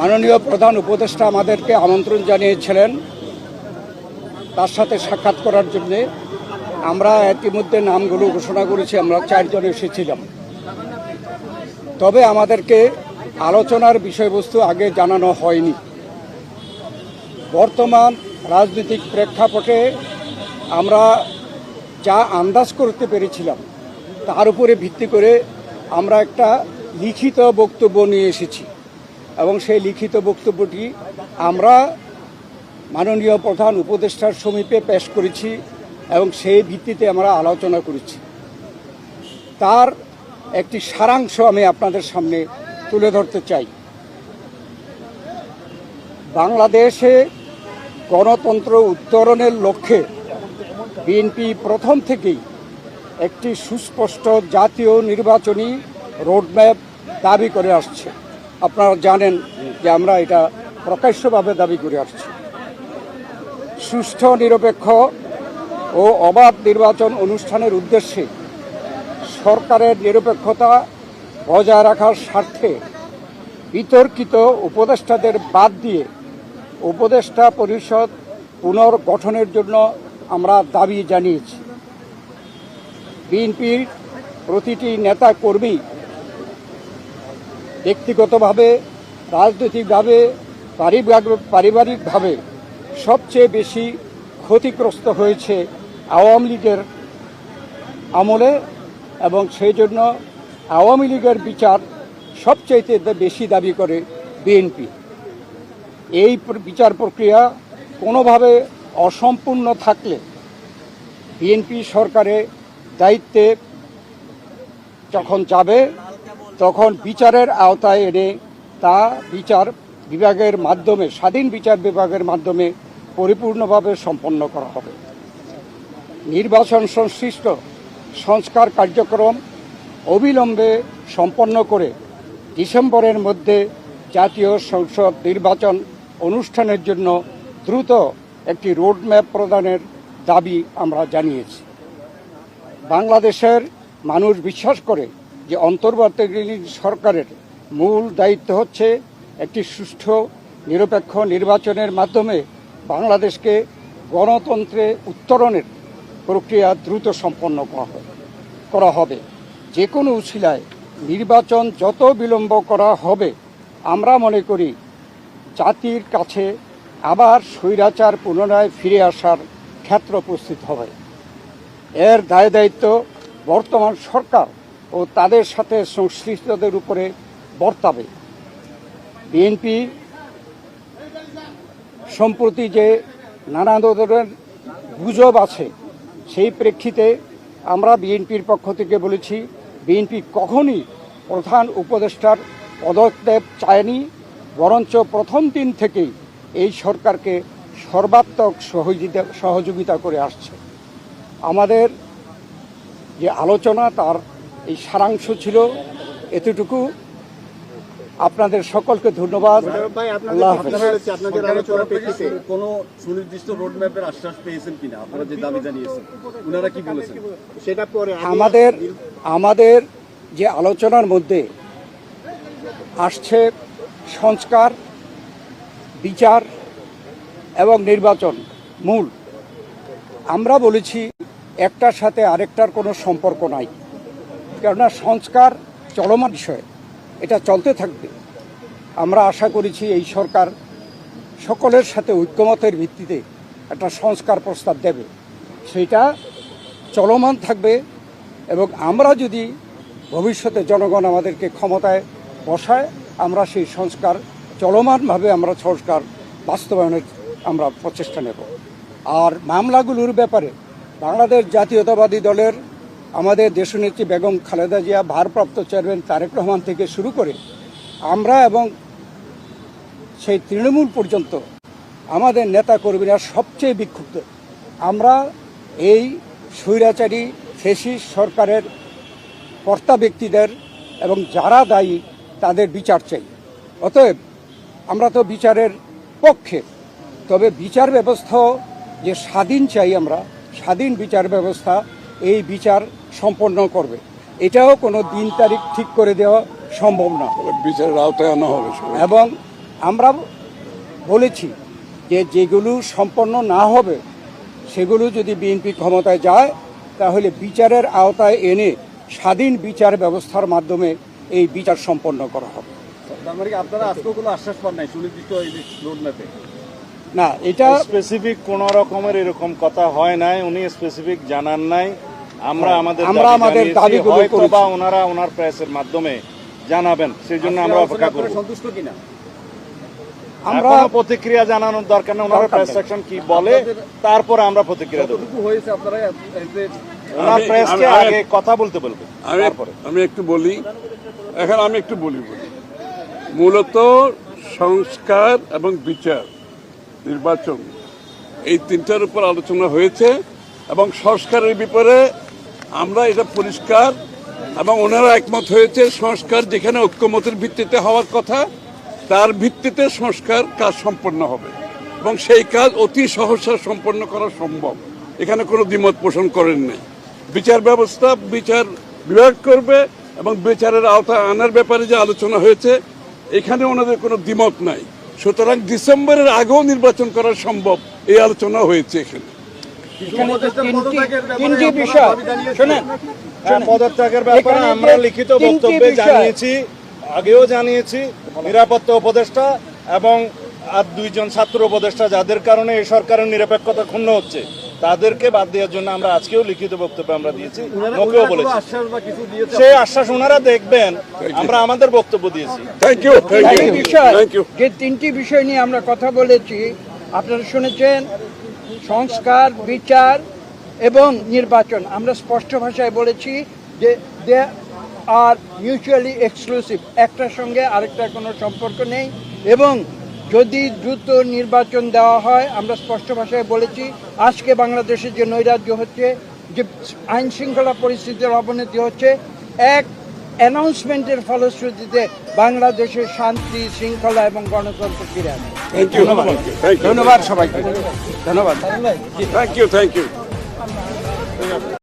মাননীয় প্রধান উপদেষ্টা আমাদেরকে আমন্ত্রণ জানিয়েছিলেন তার সাথে সাক্ষাৎ করার জন্যে। আমরা ইতিমধ্যে নামগুলো ঘোষণা করেছি, আমরা চারজন এসেছিলাম। তবে আমাদেরকে আলোচনার বিষয়বস্তু আগে জানানো হয়নি। বর্তমান রাজনৈতিক প্রেক্ষাপটে আমরা যা আন্দাজ করতে পেরেছিলাম, তার উপরে ভিত্তি করে আমরা একটা লিখিত বক্তব্য নিয়ে এসেছি। এবং সেই লিখিত বক্তব্যটি আমরা মাননীয় প্রধান উপদেষ্টার সমীপে পেশ করেছি এবং সেই ভিত্তিতে আমরা আলোচনা করেছি। তার একটি সারাংশ আমি আপনাদের সামনে তুলে ধরতে চাই। বাংলাদেশে গণতন্ত্র উত্তরণের লক্ষ্যে বিএনপি প্রথম থেকেই একটি সুস্পষ্ট জাতীয় নির্বাচনী রোডম্যাপ দাবি করে আসছে। আপনারা জানেন যে আমরা এটা প্রকাশ্যভাবে দাবি করে আসছি। সুষ্ঠু, নিরপেক্ষ ও অবাধ নির্বাচন অনুষ্ঠানের উদ্দেশ্যে সরকারের নিরপেক্ষতা বজায় রাখার স্বার্থে বিতর্কিত উপদেষ্টাদের বাদ দিয়ে উপদেষ্টা পরিষদ পুনর্গঠনের জন্য আমরা দাবি জানিয়েছি। বিএনপির প্রতিটি নেতা কর্মী ব্যক্তিগতভাবে, রাজনৈতিকভাবে পারিবারিকভাবে সবচেয়ে বেশি ক্ষতিগ্রস্ত হয়েছে আওয়ামী লীগের আমলে এবং সেই জন্য আওয়ামী লীগের বিচার সবচাইতে বেশি দাবি করে বিএনপি। এই বিচার প্রক্রিয়া কোনোভাবে অসম্পূর্ণ থাকলে বিএনপি সরকারে দায়িত্বে যখন যাবে তখন বিচারের আওতায় এনে তা বিচার বিভাগের মাধ্যমে, স্বাধীন বিচার বিভাগের মাধ্যমে পরিপূর্ণভাবে সম্পন্ন করা হবে। নির্বাচন সংশ্লিষ্ট সংস্কার কার্যক্রম অবিলম্বে সম্পন্ন করে ডিসেম্বরের মধ্যে জাতীয় সংসদ নির্বাচন অনুষ্ঠানের জন্য দ্রুত একটি রোডম্যাপ প্রদানের দাবি আমরা জানিয়েছি। বাংলাদেশের মানুষ বিশ্বাস করে যে অন্তর্বর্তীকালীন সরকারের মূল দায়িত্ব হচ্ছে একটি সুষ্ঠু, নিরপেক্ষ নির্বাচনের মাধ্যমে বাংলাদেশকে গণতন্ত্রে উত্তরণের প্রক্রিয়া দ্রুত সম্পন্ন করা হবে। যে কোনো উছিলায় নির্বাচন যত বিলম্ব করা হবে, আমরা মনে করি জাতির কাছে আবার স্বৈরাচার পুনরায় ফিরে আসার ক্ষেত্র উপস্থিত হবে। এর দায় দায়িত্ব বর্তমান সরকার ও তাদের সাথে সংশ্লিষ্টদের উপরে বর্তাবে। বিএনপি সম্প্রতি যে নানা ধরনের গুজব আছে, সেই প্রেক্ষিতে আমরা বিএনপির পক্ষ থেকে বলেছি, বিএনপি কখনই প্রধান উপদেষ্টার পদক্ষেপ চায়নি, বরঞ্চ প্রথম দিন থেকেই এই সরকারকে সর্বাত্মক সহযোগিতা সহযোগিতা করে আসছে। আমাদের যে আলোচনা, তার এই সারাংশ ছিল এতটুকু। আপনাদের সকলকে ধন্যবাদ। কোনো সুনির্দিষ্ট রোডম্যাপের আশ্বাস পেয়েছেন কিনা? আপনারা যে দাবি জানিয়েছেন ওনারা কি বলেছেন? সেটা পরে আমাদের আমাদের যে আলোচনার মধ্যে আসছে সংস্কার বিচার এবং নির্বাচন মূল। আমরা বলেছি একটার সাথে আরেকটার কোনো সম্পর্ক নাই। কেননা সংস্কার চলমান বিষয়। এটা চলতে থাকবে। আমরা আশা করেছি এই সরকার সকলের সাথে ঐক্যমতের ভিত্তিতে একটা সংস্কার প্রস্তাব দেবে। সেটা চলমান থাকবে এবং আমরা যদি ভবিষ্যতে জনগণ আমাদেরকে ক্ষমতায় বসায়, আমরা সেই সংস্কার চলমানভাবে আমরা সংস্কার বাস্তবায়নের আমরা প্রচেষ্টা নেব। আর মামলাগুলোর ব্যাপারে বাংলাদেশ জাতীয়তাবাদী দলের আমাদের দেশনেত্রী বেগম খালেদা জিয়া, ভারপ্রাপ্ত চেয়ারম্যান তারেক রহমান থেকে শুরু করে আমরা এবং সেই তৃণমূল পর্যন্ত আমাদের নেতা কর্মীরা সবচেয়ে বিক্ষুব্ধ। আমরা এই স্বৈরাচারী ফেসিস সরকারের কর্তা ব্যক্তিদের এবং যারা দায়ী তাদের বিচার চাই। অতএব আমরা তো বিচারের পক্ষে, তবে বিচার ব্যবস্থা যে স্বাধীন চাই আমরা, স্বাধীন বিচার ব্যবস্থা, এই বিচার সম্পন্ন করবে। এটাও কোনো দিন তারিখ ঠিক করে দেওয়া সম্ভব না। বিচারের আওতায় আনা হবে। এবং আমরা বলেছি যে যেগুলো সম্পন্ন না হবে সেগুলো যদি বিএনপি ক্ষমতায় যায় তাহলে বিচারের আওতায় এনে স্বাধীন বিচার ব্যবস্থার মাধ্যমে এই বিচার সম্পন্ন করা হবে। তার আপনারা আজকেও কোনো আশ্বাস পান নাই সুনির্দিষ্ট এই রোড ম্যাপে না এটা স্পেসিফিক কোন রকমের এরকম কথা হয় নাই উনি স্পেসিফিক জানান নাই। আমরা আমাদের আমরা দাবি আমাদের দাবিগুলো। বা ওনারা ওনার প্রেসের মাধ্যমে জানাবেন সেই জন্য আমরা অপেক্ষা করব। সন্তুষ্ট কিনা? আমরা প্রতিক্রিয়া জানানোর দরকার নেই ওনারা প্রেস সেকশন কি বলে তারপরে আমরা প্রতিক্রিয়া দেবো। হয়েছে আপনারা ওনার প্রেসকে আগে কথা বলতে বলবে আমি তারপরে। আমি একটু বলি এখন আমি একটু বলি বলি। মূলত সংস্কার এবং বিচার নির্বাচন এই তিনটার উপর আলোচনা হয়েছে এবং সংস্কারের ব্যাপারে আমরা এটা পরিষ্কার এবং ওনারা একমত হয়েছে সংস্কার যেখানে ঐক্যমতের ভিত্তিতে হওয়ার কথা, তার ভিত্তিতে সংস্কার কাজ সম্পন্ন হবে এবং সেই কাজ অতি সহসা সম্পন্ন করা সম্ভব। এখানে কোনো দ্বিমত পোষণ করেন নাই। বিচার ব্যবস্থা, বিচার বিভাগ করবে এবং বিচারের আওতায় আনার ব্যাপারে যে আলোচনা হয়েছে, এখানে ওনাদের কোনো দ্বিমত নাই। সুতরাং ডিসেম্বরের আগেও নির্বাচন করা সম্ভব, এই আলোচনা হয়েছে এখানে। এখানে তিনটি বিষয়। শোনেন। পদত্যাগের ব্যাপারে আমরা লিখিত বক্তব্যে জানিয়েছি আগেও জানিয়েছি নিরাপত্তা উপদেষ্টা এবং আর দুইজন ছাত্র উপদেষ্টা যাদের কারণে এই সরকারের নিরপেক্ষতা ক্ষুণ্ণ হচ্ছে তাদেরকে বাদ দেওয়ার জন্য আমরা আজকেও লিখিত বক্তব্য আমরা দিয়েছি। কোনো বলেছি। আশ্বাস বা কিছু দিয়েছে? সেই আশ্বাস ওনারা দেখবেন আমরা আমাদের বক্তব্য দিয়েছি। যে তিনটি বিষয় নিয়ে আমরা কথা বলেছি আপনারা শুনেছেন সংস্কার, বিচার এবং নির্বাচন। আমরা স্পষ্ট ভাষায় বলেছি যে দে আর মিউচুয়ালি এক্সক্লুসিভ একটার সঙ্গে আরেকটার কোনো সম্পর্ক নেই এবং যদি দ্রুত নির্বাচন দেওয়া হয়, আমরা স্পষ্ট ভাষায় বলেছি আজকে বাংলাদেশের যে নৈরাজ্য হচ্ছে, যে আইন শৃঙ্খলা পরিস্থিতির অবনতি হচ্ছে, এক অ্যানাউন্সমেন্টের ফলশ্রুতিতে বাংলাদেশের শান্তি শৃঙ্খলা এবং গণতন্ত্র ফিরে আসবে ধন্যবাদ। ধন্যবাদ সবাইকে। ধন্যবাদ। Thank you thank you